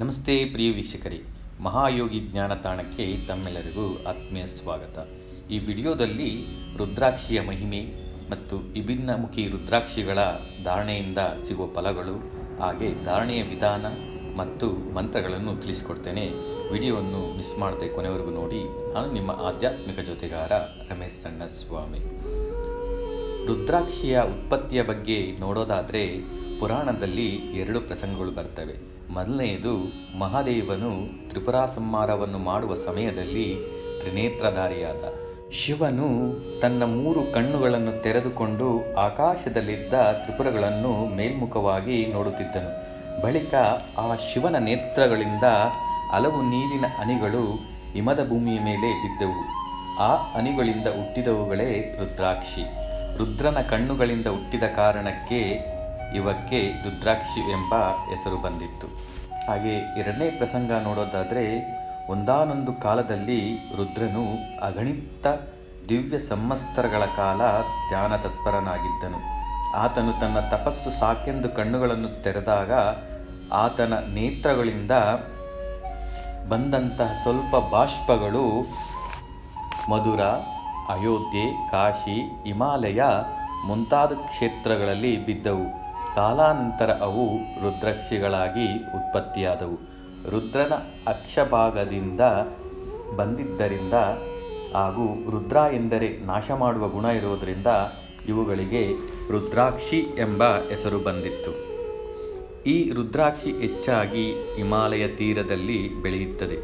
ನಮಸ್ತೆ ಪ್ರಿಯ ವೀಕ್ಷಕರೇ. ಮಹಾಯೋಗಿ ಜ್ಞಾನ ತಾಣಕ್ಕೆ ತಮ್ಮೆಲ್ಲರಿಗೂ ಆತ್ಮೀಯ ಸ್ವಾಗತ. ಈ ವಿಡಿಯೋದಲ್ಲಿ ರುದ್ರಾಕ್ಷಿಯ ಮಹಿಮೆ ಮತ್ತು ವಿಭಿನ್ನಮುಖಿ ರುದ್ರಾಕ್ಷಿಗಳ ಧಾರಣೆಯಿಂದ ಸಿಗುವ ಫಲಗಳು, ಹಾಗೆ ಧಾರಣೆಯ ವಿಧಾನ ಮತ್ತು ಮಂತ್ರಗಳನ್ನು ತಿಳಿಸಿಕೊಡ್ತೇನೆ. ವಿಡಿಯೋವನ್ನು ಮಿಸ್ ಮಾಡದೆ ಕೊನೆವರೆಗೂ ನೋಡಿ. ನಾನು ನಿಮ್ಮ ಆಧ್ಯಾತ್ಮಿಕ ಜೊತೆಗಾರ ರಮೇಶ್ ಸಣ್ಣ ಸ್ವಾಮಿ ರುದ್ರಾಕ್ಷಿಯ ಉತ್ಪತ್ತಿಯ ಬಗ್ಗೆ ನೋಡೋದಾದರೆ, ಪುರಾಣದಲ್ಲಿ ಎರಡು ಪ್ರಸಂಗಗಳು ಬರ್ತವೆ. ಮೊದಲನೆಯದು ಮಹಾದೇವನು ತ್ರಿಪುರಾ ಸಂಹಾರವನ್ನು ಮಾಡುವ ಸಮಯದಲ್ಲಿ ತ್ರಿನೇತ್ರಧಾರಿಯಾದ. ಶಿವನು ತನ್ನ ಮೂರು ಕಣ್ಣುಗಳನ್ನು ತೆರೆದುಕೊಂಡು ಆಕಾಶದಲ್ಲಿದ್ದ ತ್ರಿಪುರಗಳನ್ನು ಮೇಲ್ಮುಖವಾಗಿ ನೋಡುತ್ತಿದ್ದನು. ಬಳಿಕ ಆ ಶಿವನ ನೇತ್ರಗಳಿಂದ ಹಲವು ನೀರಿನ ಅನಿಗಳು ಹಿಮದ ಭೂಮಿಯ ಮೇಲೆ ಬಿದ್ದವು. ಆ ಅನಿಗಳಿಂದ ಹುಟ್ಟಿದವುಗಳೇ ರುದ್ರಾಕ್ಷಿ. ರುದ್ರನ ಕಣ್ಣುಗಳಿಂದ ಹುಟ್ಟಿದ ಕಾರಣಕ್ಕೆ ಇವಕ್ಕೆ ರುದ್ರಾಕ್ಷಿ ಎಂಬ ಹೆಸರು ಬಂದಿತ್ತು. ಹಾಗೆ ಎರಡನೇ ಪ್ರಸಂಗ ನೋಡೋದಾದರೆ, ಒಂದಾನೊಂದು ಕಾಲದಲ್ಲಿ ರುದ್ರನು ಅಗಣಿತ ದಿವ್ಯ ಸಂವತ್ಸರಗಳ ಕಾಲ ಧ್ಯಾನ ತತ್ಪರನಾಗಿದ್ದನು. ಆತನು ತನ್ನ ತಪಸ್ಸು ಸಾಕೆಂದು ಕಣ್ಣುಗಳನ್ನು ತೆರೆದಾಗ ಆತನ ನೇತ್ರಗಳಿಂದ ಬಂದಂತಹ ಸ್ವಲ್ಪ ಬಾಷ್ಪಗಳು ಮಧುರ, ಅಯೋಧ್ಯೆ, ಕಾಶಿ, ಹಿಮಾಲಯ ಮುಂತಾದ ಕ್ಷೇತ್ರಗಳಲ್ಲಿ ಬಿದ್ದವು. ಕಾಲಾನಂತರ ಅವು ರುದ್ರಾಕ್ಷಿಗಳಾಗಿ ಉತ್ಪತ್ತಿಯಾದವು. ರುದ್ರನ ಅಕ್ಷಭಾಗದಿಂದ ಬಂದಿದ್ದರಿಂದ ಹಾಗೂ ರುದ್ರ ಎಂದರೆ ನಾಶ ಮಾಡುವ ಗುಣ ಇರುವುದರಿಂದ ಇವುಗಳಿಗೆ ರುದ್ರಾಕ್ಷಿ ಎಂಬ ಹೆಸರು ಬಂದಿತ್ತು. ಈ ರುದ್ರಾಕ್ಷಿ ಹೆಚ್ಚಾಗಿ ಹಿಮಾಲಯ ತೀರದಲ್ಲಿ ಬೆಳೆಯುತ್ತದೆ.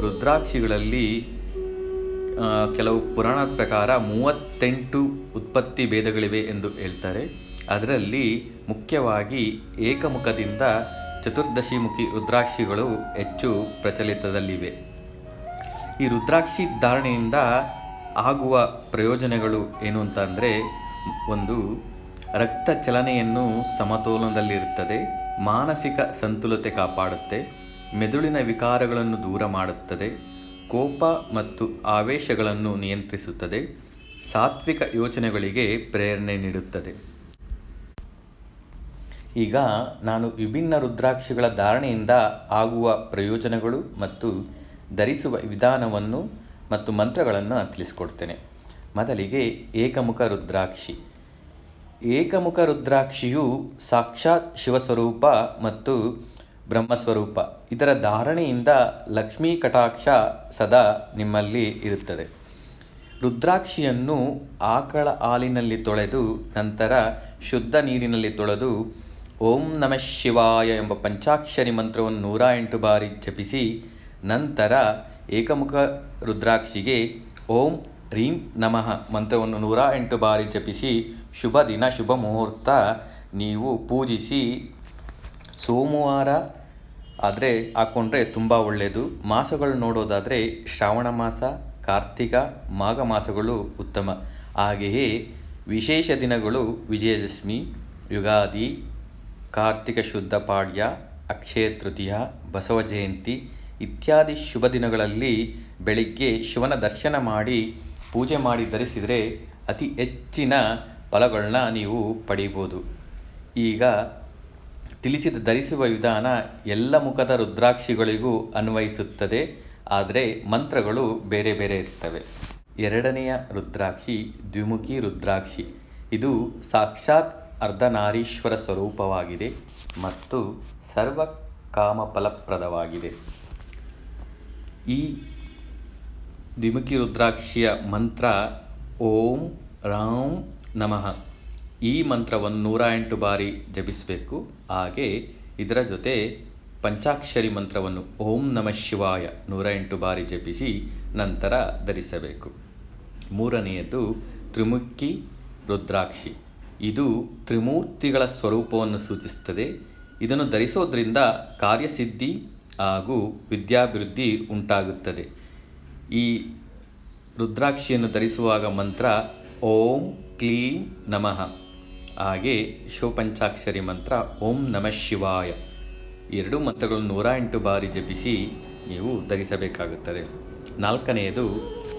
ರುದ್ರಾಕ್ಷಿಗಳಲ್ಲಿ ಕೆಲವು ಪುರಾಣದ ಪ್ರಕಾರ ಮೂವತ್ತೆಂಟು ಉತ್ಪತ್ತಿ ಭೇದಗಳಿವೆ ಎಂದು ಹೇಳ್ತಾರೆ. ಅದರಲ್ಲಿ ಮುಖ್ಯವಾಗಿ ಏಕಮುಖದಿಂದ ಚತುರ್ದಶಿಮುಖಿ ರುದ್ರಾಕ್ಷಿಗಳು ಹೆಚ್ಚು ಪ್ರಚಲಿತದಲ್ಲಿವೆ. ಈ ರುದ್ರಾಕ್ಷಿ ಧಾರಣೆಯಿಂದ ಆಗುವ ಪ್ರಯೋಜನಗಳು ಏನು ಅಂತ ಅಂದರೆ ಒಂದು, ರಕ್ತ ಚಲನೆಯನ್ನು ಸಮತೋಲನದಲ್ಲಿರುತ್ತದೆ, ಮಾನಸಿಕ ಸಂತುಲತೆ ಕಾಪಾಡುತ್ತೆ, ಮೆದುಳಿನ ವಿಕಾರಗಳನ್ನು ದೂರ ಮಾಡುತ್ತದೆ, ಕೋಪ ಮತ್ತು ಆವೇಶಗಳನ್ನು ನಿಯಂತ್ರಿಸುತ್ತದೆ, ಸಾತ್ವಿಕ ಯೋಚನೆಗಳಿಗೆ ಪ್ರೇರಣೆ ನೀಡುತ್ತದೆ. ಈಗ ನಾನು ವಿಭಿನ್ನ ರುದ್ರಾಕ್ಷಿಗಳ ಧಾರಣೆಯಿಂದ ಆಗುವ ಪ್ರಯೋಜನಗಳು ಮತ್ತು ಧರಿಸುವ ವಿಧಾನವನ್ನು ಮತ್ತು ಮಂತ್ರಗಳನ್ನು ತಿಳಿಸ್ಕೊಡ್ತೇನೆ. ಮೊದಲಿಗೆ ಏಕಮುಖ ರುದ್ರಾಕ್ಷಿ. ಏಕಮುಖ ರುದ್ರಾಕ್ಷಿಯು ಸಾಕ್ಷಾತ್ ಶಿವಸ್ವರೂಪ ಮತ್ತು ಬ್ರಹ್ಮಸ್ವರೂಪ. ಇದರ ಧಾರಣೆಯಿಂದ ಲಕ್ಷ್ಮೀ ಕಟಾಕ್ಷ ಸದಾ ನಿಮ್ಮಲ್ಲಿ ಇರುತ್ತದೆ. ರುದ್ರಾಕ್ಷಿಯನ್ನು ಆಕಳ ಹಾಲಿನಲ್ಲಿ ತೊಳೆದು ನಂತರ ಶುದ್ಧ ನೀರಿನಲ್ಲಿ ತೊಳೆದು ಓಂ ನಮಃ ಶಿವಾಯ ಎಂಬ ಪಂಚಾಕ್ಷರಿ ಮಂತ್ರವನ್ನು ನೂರ ಎಂಟು ಬಾರಿ ಜಪಿಸಿ ನಂತರ ಏಕಮುಖ ರುದ್ರಾಕ್ಷಿಗೆ ಓಂ ರೀಂ ನಮಃ ಮಂತ್ರವನ್ನು ನೂರ ಎಂಟು ಬಾರಿ ಜಪಿಸಿ ಶುಭ ದಿನ, ಶುಭ ಮುಹೂರ್ತ ನೀವು ಪೂಜಿಸಿ. ಸೋಮವಾರ ಆದರೆ ಹಾಕ್ಕೊಂಡ್ರೆ ತುಂಬ ಒಳ್ಳೆಯದು ಮಾಸಗಳು ನೋಡೋದಾದರೆ ಶ್ರಾವಣ ಮಾಸ, ಕಾರ್ತಿಕ, ಮಾಘ ಮಾಸಗಳು ಉತ್ತಮ. ಹಾಗೆಯೇ ವಿಶೇಷ ದಿನಗಳು ವಿಜಯದಶಮಿ, ಯುಗಾದಿ ಕಾರ್ತಿಕ ಶುದ್ಧ ಪಾಡ್ಯ, ಅಕ್ಷಯ ತೃತೀಯ, ಬಸವ ಜಯಂತಿ ಇತ್ಯಾದಿ ಶುಭ ದಿನಗಳಲ್ಲಿ ಬೆಳಿಗ್ಗೆ ಶಿವನ ದರ್ಶನ ಮಾಡಿ ಪೂಜೆ ಮಾಡಿ ಧರಿಸಿದರೆ ಅತಿ ಹೆಚ್ಚಿನ ಫಲಗಳನ್ನ ನೀವು ಪಡೆಯಬಹುದು ಈಗ ತಿಳಿಸಿದ ಧರಿಸುವ ವಿಧಾನ ಎಲ್ಲ ಮುಖದ ರುದ್ರಾಕ್ಷಿಗಳಿಗೂ ಅನ್ವಯಿಸುತ್ತದೆ, ಆದರೆ ಮಂತ್ರಗಳು ಬೇರೆ ಬೇರೆ ಇರ್ತವೆ. ಎರಡನೆಯ ರುದ್ರಾಕ್ಷಿ ದ್ವಿಮುಖಿ ರುದ್ರಾಕ್ಷಿ. ಇದು ಸಾಕ್ಷಾತ್ ಅರ್ಧನಾರೀಶ್ವರ ಸ್ವರೂಪವಾಗಿದೆ ಮತ್ತು ಸರ್ವ ಕಾಮಫಲಪ್ರದವಾಗಿದೆ ಈ ದ್ವಿಮುಖಿ ರುದ್ರಾಕ್ಷಿಯ ಮಂತ್ರ ಓಂ ರಾಂ ನಮಃ. ಈ ಮಂತ್ರವನ್ನು ನೂರ ಎಂಟು ಬಾರಿ ಜಪಿಸಬೇಕು. ಹಾಗೆ ಇದರ ಜೊತೆ ಪಂಚಾಕ್ಷರಿ ಮಂತ್ರವನ್ನು ಓಂ ನಮಃ ಶಿವಾಯ ನೂರ ಎಂಟು ಬಾರಿ ಜಪಿಸಿ ನಂತರ ಧರಿಸಬೇಕು. ಮೂರನೆಯದು ತ್ರಿಮುಖಿ ರುದ್ರಾಕ್ಷಿ. ಇದು ತ್ರಿಮೂರ್ತಿಗಳ ಸ್ವರೂಪವನ್ನು ಸೂಚಿಸುತ್ತದೆ. ಇದನ್ನು ಧರಿಸೋದ್ರಿಂದ ಕಾರ್ಯಸಿದ್ಧಿ ಹಾಗೂ ವಿದ್ಯಾಭಿವೃದ್ಧಿ ಉಂಟಾಗುತ್ತದೆ. ಈ ರುದ್ರಾಕ್ಷಿಯನ್ನು ಧರಿಸುವಾಗ ಮಂತ್ರ ಓಂ ಕ್ಲೀಂ ನಮಃ. ಹಾಗೆ ಶಿವಪಂಚಾಕ್ಷರಿ ಮಂತ್ರ ಓಂ ನಮಃ ಶಿವಾಯ. ಎರಡು ಮಂತ್ರಗಳನ್ನು ನೂರ ಎಂಟು ಬಾರಿ ಜಪಿಸಿ ನೀವು ಧರಿಸಬೇಕಾಗುತ್ತದೆ. ನಾಲ್ಕನೆಯದು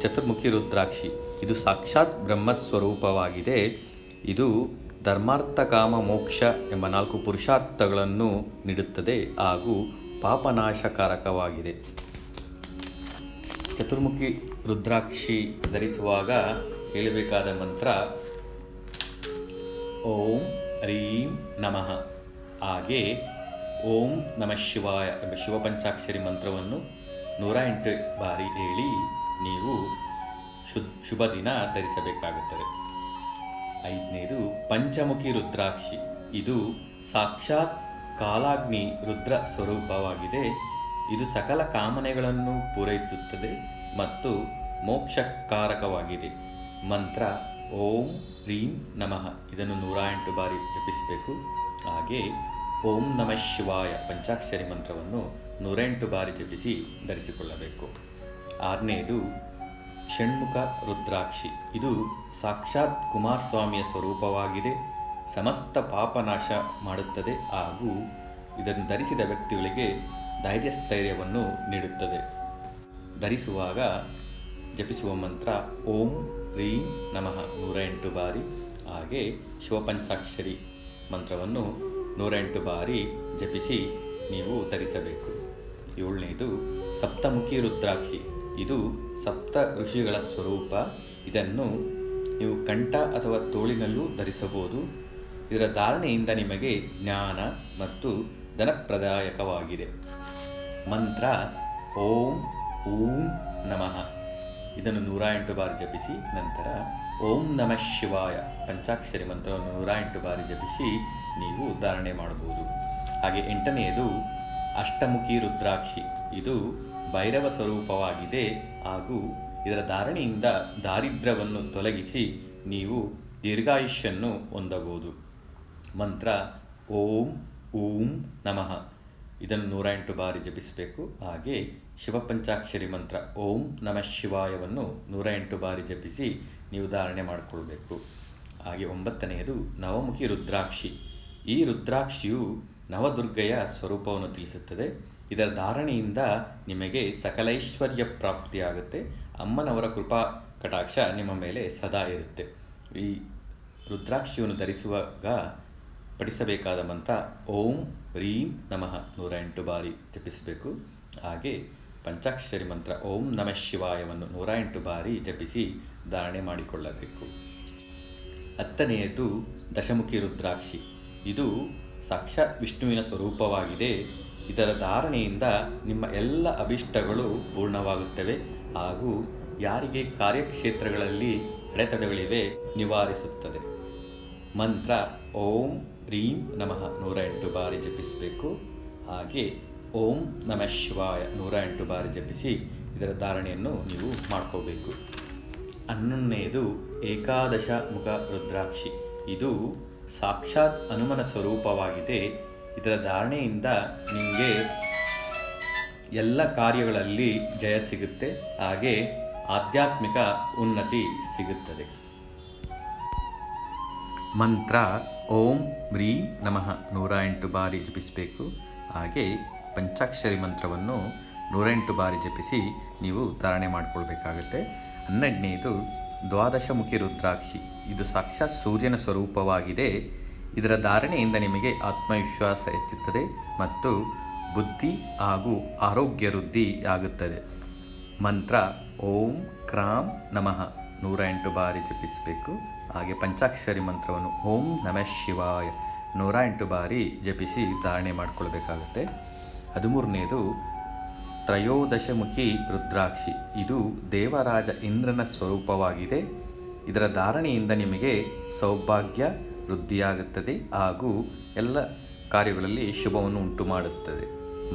ಚತುರ್ಮುಖಿ ರುದ್ರಾಕ್ಷಿ. ಇದು ಸಾಕ್ಷಾತ್ ಬ್ರಹ್ಮಸ್ವರೂಪವಾಗಿದೆ. ಇದು ಧರ್ಮಾರ್ಥ ಕಾಮ ಮೋಕ್ಷ ಎಂಬ ನಾಲ್ಕು ಪುರುಷಾರ್ಥಗಳನ್ನು ನೀಡುತ್ತದೆ ಹಾಗೂ ಪಾಪನಾಶಕಾರಕವಾಗಿದೆ. ಚತುರ್ಮುಖಿ ರುದ್ರಾಕ್ಷಿ ಧರಿಸುವಾಗ ಹೇಳಬೇಕಾದ ಮಂತ್ರ, ಓಂ ಹ್ರೀಂ ನಮಃ. ಹಾಗೆ ಓಂ ನಮಃ ಶಿವಾಯ ಎಂಬ ಶಿವಪಂಚಾಕ್ಷರಿ ಮಂತ್ರವನ್ನು ನೂರ ಎಂಟು ಬಾರಿ ಹೇಳಿ ನೀವು ಶುಭ ದಿನ ಧರಿಸಬೇಕಾಗುತ್ತದೆ. ಐದನೇದು ಪಂಚಮುಖಿ ರುದ್ರಾಕ್ಷಿ. ಇದು ಸಾಕ್ಷಾತ್ ಕಾಲಾಗ್ನಿ ರುದ್ರ ಸ್ವರೂಪವಾಗಿದೆ. ಇದು ಸಕಲ ಕಾಮನೆಗಳನ್ನು ಪೂರೈಸುತ್ತದೆ ಮತ್ತು ಮೋಕ್ಷಕಾರಕವಾಗಿದೆ. ಮಂತ್ರ ಓಂ ಹ್ರೀಂ ನಮಃ. ಇದನ್ನು ನೂರ ಎಂಟು ಬಾರಿ ಜಪಿಸಬೇಕು. ಹಾಗೆ ಓಂ ನಮಃ ಶಿವಾಯ ಪಂಚಾಕ್ಷರಿ ಮಂತ್ರವನ್ನು ನೂರೆಂಟು ಬಾರಿ ಜಪಿಸಿ ಧರಿಸಿಕೊಳ್ಳಬೇಕು. ಆರನೆಯದು ಷಣ್ಮುಖ ರುದ್ರಾಕ್ಷಿ. ಇದು ಸಾಕ್ಷಾತ್ ಕುಮಾರಸ್ವಾಮಿಯ ಸ್ವರೂಪವಾಗಿದೆ, ಸಮಸ್ತ ಪಾಪನಾಶ ಮಾಡುತ್ತದೆ ಹಾಗೂ ಇದನ್ನು ಧರಿಸಿದ ವ್ಯಕ್ತಿಗಳಿಗೆ ಧೈರ್ಯಸ್ಥೈರ್ಯವನ್ನು ನೀಡುತ್ತದೆ. ಧರಿಸುವಾಗ ಜಪಿಸುವ ಮಂತ್ರ ಓಂ ಹ್ರೀಂ ನಮಃ ನೂರ ಎಂಟು ಬಾರಿ, ಹಾಗೆ ಶಿವಪಂಚಾಕ್ಷರಿ ಮಂತ್ರವನ್ನು ನೂರ ಎಂಟು ಬಾರಿ ಜಪಿಸಿ ನೀವು ಧರಿಸಬೇಕು. ಏಳನೇದು ಸಪ್ತಮುಖಿ ರುದ್ರಾಕ್ಷಿ. ಇದು ಸಪ್ತ ಋಷಿಗಳ ಸ್ವರೂಪ. ಇದನ್ನು ನೀವು ಕಂಠ ಅಥವಾ ತೋಳಿನಲ್ಲೂ ಧರಿಸಬಹುದು. ಇದರ ಧಾರಣೆಯಿಂದ ನಿಮಗೆ ಜ್ಞಾನ ಮತ್ತು ಧನಪ್ರದಾಯಕವಾಗಿದೆ. ಮಂತ್ರ ಓಂ ಊಂ ನಮಃ. ಇದನ್ನು ನೂರ ಎಂಟು ಬಾರಿ ಜಪಿಸಿ ನಂತರ ಓಂ ನಮಃ ಶಿವಾಯ ಪಂಚಾಕ್ಷರಿ ಮಂತ್ರವನ್ನು ನೂರ ಎಂಟು ಬಾರಿ ಜಪಿಸಿ ನೀವು ಧಾರಣೆ ಮಾಡಬಹುದು. ಹಾಗೆ ಎಂಟನೆಯದು ಅಷ್ಟಮುಖಿ ರುದ್ರಾಕ್ಷಿ. ಇದು ಭೈರವ ಸ್ವರೂಪವಾಗಿದೆ ಹಾಗೂ ಇದರ ಧಾರಣೆಯಿಂದ ದಾರಿದ್ರ್ಯವನ್ನು ತೊಲಗಿಸಿ ನೀವು ದೀರ್ಘಾಯುಷ್ಯನ್ನು ಹೊಂದಬಹುದು. ಮಂತ್ರ, ಓಂ, ಊಂ, ನಮಃ. ಇದನ್ನು ನೂರ ಎಂಟು ಬಾರಿ ಜಪಿಸಬೇಕು. ಹಾಗೆ ಶಿವಪಂಚಾಕ್ಷರಿ ಮಂತ್ರ, ಓಂ ನಮಃ ಶಿವಾಯವನ್ನು ನೂರ ಎಂಟು ಬಾರಿ ಜಪಿಸಿ ನೀವು ಧಾರಣೆ ಮಾಡಿಕೊಳ್ಬೇಕು. ಹಾಗೆ ಒಂಬತ್ತನೆಯದು ನವಮುಖಿ ರುದ್ರಾಕ್ಷಿ. ಈ ರುದ್ರಾಕ್ಷಿಯು ನವದುರ್ಗೆಯ ಸ್ವರೂಪವನ್ನು ತಿಳಿಸುತ್ತದೆ. ಇದರ ಧಾರಣೆಯಿಂದ ನಿಮಗೆ ಸಕಲೈಶ್ವರ್ಯ ಪ್ರಾಪ್ತಿಯಾಗುತ್ತೆ ಅಮ್ಮನವರ ಕೃಪಾ ಕಟಾಕ್ಷ ನಿಮ್ಮ ಮೇಲೆ ಸದಾ ಇರುತ್ತೆ. ಈ ರುದ್ರಾಕ್ಷಿಯನ್ನು ಧರಿಸುವಾಗ ಪಠಿಸಬೇಕಾದ ಮಂತ್ರ ಓಂ ರೀಂ ನಮಃ ನೂರ ಎಂಟು ಬಾರಿ ಜಪಿಸಬೇಕು. ಹಾಗೆ ಪಂಚಾಕ್ಷರಿ ಮಂತ್ರ ಓಂ ನಮಃ ಶಿವಾಯವನ್ನು ನೂರ ಎಂಟು ಬಾರಿ ಜಪಿಸಿ ಧಾರಣೆ ಮಾಡಿಕೊಳ್ಳಬೇಕು. ಹತ್ತನೆಯದು ದಶಮುಖಿ ರುದ್ರಾಕ್ಷಿ. ಇದು ಸಾಕ್ಷಾತ್ ವಿಷ್ಣುವಿನ ಸ್ವರೂಪವಾಗಿದೆ. ಇದರ ಧಾರಣೆಯಿಂದ ನಿಮ್ಮ ಎಲ್ಲ ಅಭಿಷ್ಟಗಳು ಪೂರ್ಣವಾಗುತ್ತವೆ ಹಾಗೂ ಯಾರಿಗೆ ಕಾರ್ಯಕ್ಷೇತ್ರಗಳಲ್ಲಿ ಅಡೆತಡೆಗಳಿವೆ ನಿವಾರಿಸುತ್ತದೆ. ಮಂತ್ರ ಓಂ ರೀಂ ನಮಃ ನೂರ ಎಂಟು ಬಾರಿ ಜಪಿಸಬೇಕು. ಹಾಗೆ ಓಂ ನಮಃ ಶಿವಾಯ ನೂರ ಎಂಟು ಬಾರಿ ಜಪಿಸಿ ಇದರ ಧಾರಣೆಯನ್ನು ನೀವು ಮಾಡ್ಕೋಬೇಕು. ಹನ್ನೊಂದನೆಯದು ಏಕಾದಶ ಮುಖ ರುದ್ರಾಕ್ಷಿ. ಇದು ಸಾಕ್ಷಾತ್ ಹನುಮನ ಸ್ವರೂಪವಾಗಿದೆ. ಇದರ ಧಾರಣೆಯಿಂದ ನಿಮಗೆ ಎಲ್ಲ ಕಾರ್ಯಗಳಲ್ಲಿ ಜಯ ಸಿಗುತ್ತೆ. ಹಾಗೆ ಆಧ್ಯಾತ್ಮಿಕ ಉನ್ನತಿ ಸಿಗುತ್ತದೆ. ಮಂತ್ರ ಓಂ ಮ್ರೀ ನಮಃ ನೂರ ಎಂಟು ಬಾರಿ ಜಪಿಸಬೇಕು. ಹಾಗೆ ಪಂಚಾಕ್ಷರಿ ಮಂತ್ರವನ್ನು ನೂರ ಎಂಟು ಬಾರಿ ಜಪಿಸಿ ನೀವು ಧಾರಣೆ ಮಾಡಿಕೊಳ್ಬೇಕಾಗತ್ತೆ. ಹನ್ನೆರಡನೇದು ದ್ವಾದಶಮುಖಿ ರುದ್ರಾಕ್ಷಿ. ಇದು ಸಾಕ್ಷಾತ್ ಸೂರ್ಯನ ಸ್ವರೂಪವಾಗಿದೆ. ಇದರ ಧಾರಣೆಯಿಂದ ನಿಮಗೆ ಆತ್ಮವಿಶ್ವಾಸ ಹೆಚ್ಚುತ್ತದೆ ಮತ್ತು ಬುದ್ಧಿ ಹಾಗೂ ಆರೋಗ್ಯ ವೃದ್ಧಿ ಆಗುತ್ತದೆ. ಮಂತ್ರ, ಓಂ ಕ್ರಾಂ ನಮಃ. ನೂರ ಎಂಟು ಬಾರಿ ಜಪಿಸಬೇಕು. ಹಾಗೆ ಪಂಚಾಕ್ಷರಿ ಮಂತ್ರವನ್ನು ಓಂ ನಮಃ ಶಿವಾಯ ನೂರ ಎಂಟು ಬಾರಿ ಜಪಿಸಿ ಧಾರಣೆ ಮಾಡಿಕೊಳ್ಬೇಕಾಗತ್ತೆ. ಹದಿಮೂರನೇದು ತ್ರಯೋದಶಮುಖಿ ರುದ್ರಾಕ್ಷಿ. ಇದು ದೇವರಾಜ ಇಂದ್ರನ ಸ್ವರೂಪವಾಗಿದೆ. ಇದರ ಧಾರಣೆಯಿಂದ ನಿಮಗೆ ಸೌಭಾಗ್ಯ, ವೃದ್ಧಿಯಾಗುತ್ತದೆ ಹಾಗೂ ಎಲ್ಲ ಕಾರ್ಯಗಳಲ್ಲಿ ಶುಭವನ್ನು ಉಂಟು ಮಾಡುತ್ತದೆ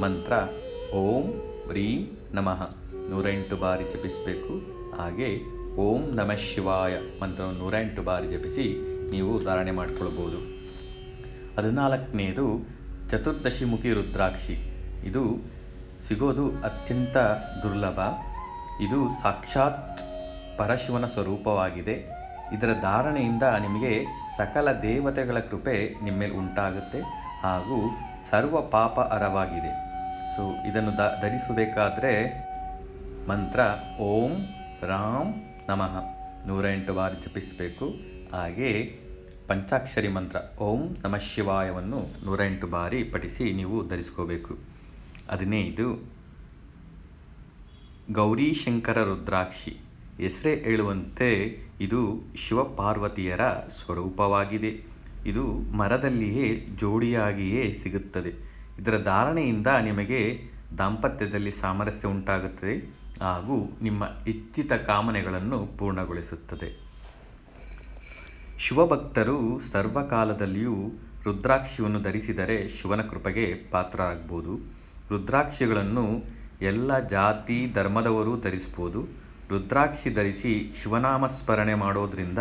ಮಂತ್ರ, ಓಂ ರೀಂ ನಮಃ. ನೂರ ಎಂಟು ಬಾರಿ ಜಪಿಸಬೇಕು. ಹಾಗೆ ಓಂ ನಮಃ ಶಿವಾಯ ಮಂತ್ರವನ್ನು ನೂರ ಎಂಟು ಬಾರಿ ಜಪಿಸಿ ನೀವು ಧಾರಣೆ ಮಾಡಿಕೊಳ್ಬೋದು. ಹದಿನಾಲ್ಕನೇದು ಚತುರ್ದಶಿಮುಖಿ ರುದ್ರಾಕ್ಷಿ. ಇದು ಸಿಗೋದು ಅತ್ಯಂತ ದುರ್ಲಭ. ಇದು ಸಾಕ್ಷಾತ್ ಪರಶಿವನ ಸ್ವರೂಪವಾಗಿದೆ. ಇದರ ಧಾರಣೆಯಿಂದ ನಿಮಗೆ ಸಕಲ ದೇವತೆಗಳ ಕೃಪೆ ನಿಮ್ಮೇಲೆ ಉಂಟಾಗುತ್ತೆ ಹಾಗೂ ಸರ್ವ ಪಾಪ ಅರವಾಗಿದೆ. ಸೊ ಇದನ್ನು ದ, ಧರಿಸಬೇಕಾದ್ರೆ ಮಂತ್ರ ಓಂ ರಾಮ್ ನಮಃ. ನೂರ ಎಂಟು ಬಾರಿ ಜಪಿಸಬೇಕು. ಹಾಗೆ ಪಂಚಾಕ್ಷರಿ ಮಂತ್ರ ಓಂ ನಮಃ ಶಿವಾಯವನ್ನು ನೂರ ಎಂಟು ಬಾರಿ ಪಠಿಸಿ ನೀವು ಧರಿಸ್ಕೋಬೇಕು. ಹದಿನೈದು. ಗೌರಿಶಂಕರ ರುದ್ರಾಕ್ಷಿ. ಹೆಸರೇ ಹೇಳುವಂತೆ ಇದು ಶಿವಪಾರ್ವತಿಯರ ಸ್ವರೂಪವಾಗಿದೆ. ಇದು ಮರದಲ್ಲಿಯೇ ಜೋಡಿಯಾಗಿಯೇ ಸಿಗುತ್ತದೆ. ಇದರ ಧಾರಣೆಯಿಂದ ನಿಮಗೆ ದಾಂಪತ್ಯದಲ್ಲಿ ಸಾಮರಸ್ಯ ಉಂಟಾಗುತ್ತದೆ ಹಾಗೂ ನಿಮ್ಮ ಇಚ್ಛಿತ ಕಾಮನೆಗಳನ್ನು ಪೂರ್ಣಗೊಳಿಸುತ್ತದೆ. ಶಿವಭಕ್ತರು ಸರ್ವಕಾಲದಲ್ಲಿಯೂ ರುದ್ರಾಕ್ಷಿಯನ್ನು ಧರಿಸಿದರೆ ಶಿವನ ಕೃಪೆಗೆ ಪಾತ್ರರಾಗಬಹುದು ರುದ್ರಾಕ್ಷಿಗಳನ್ನು ಎಲ್ಲ ಜಾತಿ ಧರ್ಮದವರೂ ಧರಿಸ್ಬೋದು ರುದ್ರಾಕ್ಷಿ ಧರಿಸಿ ಶಿವನಾಮ ಸ್ಮರಣೆ ಮಾಡೋದರಿಂದ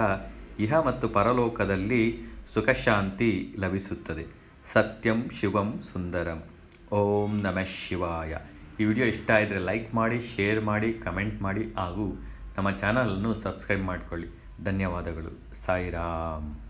ಇಹ ಮತ್ತು ಪರಲೋಕದಲ್ಲಿ ಸುಖಶಾಂತಿ ಲಭಿಸುತ್ತದೆ. ಸತ್ಯಂ ಶಿವಂ ಸುಂದರಂ. ಓಂ ನಮಃ ಶಿವಾಯ. ಈ ವಿಡಿಯೋ ಇಷ್ಟ ಆದರೆ ಲೈಕ್ ಮಾಡಿ, ಶೇರ್ ಮಾಡಿ, ಕಮೆಂಟ್ ಮಾಡಿ ಹಾಗೂ ನಮ್ಮ ಚಾನಲನ್ನು ಸಬ್ಸ್ಕ್ರೈಬ್ ಮಾಡಿಕೊಳ್ಳಿ. ಧನ್ಯವಾದಗಳು. ಸಾಯಿರಾಮ್.